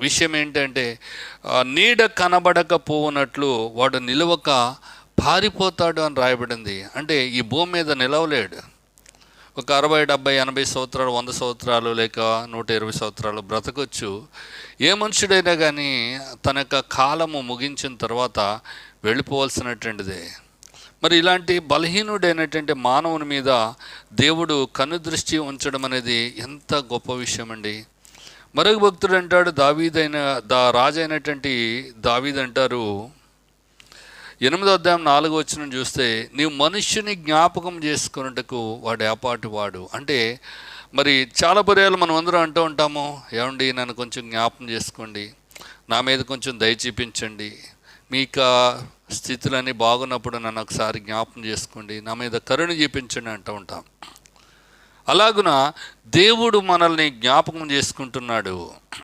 విషయం ఏంటంటే నీడ కనబడకపోనట్లు వాడు నిలవక పారిపోతాడు అని రాయబడింది. అంటే ఈ భూమి మీద నిలవలేడు. ఒక అరవై డెబ్బై ఎనభై సంవత్సరాలు వంద సంవత్సరాలు లేక నూట ఇరవై సంవత్సరాలు బ్రతకొచ్చు. ఏ మనుషుడైనా కానీ తన యొక్క కాలము ముగించిన తర్వాత వెళ్ళిపోవాల్సినటువంటిదే. మరి ఇలాంటి బలహీనుడైనటువంటి మానవుని మీద దేవుడు కనుదృష్టి ఉంచడం అనేది ఎంత గొప్ప విషయం అండి మరొక భక్తుడు అంటాడు దావీదైన దా రాజైనటువంటి దావీద్ అంటారు ఎనిమిదో అధ్యాయం నాలుగో వచ్చిన చూస్తే నీవు మనుష్యుని జ్ఞాపకం చేసుకున్నట్టుకు వాడు ఏపాటి వాడు. అంటే మరి చాలా పర్యాలు మనం అందరం అంటూ ఉంటాము ఏమండి నన్ను కొంచెం జ్ఞాపకం చేసుకోండి నా మీద కొంచెం దయ చూపించండి మీకు స్థితులన్నీ బాగున్నప్పుడు నన్ను ఒకసారి జ్ఞాపకం చేసుకోండి నా మీద కరుణ చూపించండి అంటూ ఉంటాం. అలాగున దేవుడు మనల్ని జ్ఞాపకం చేసుకుంటున్నాడు.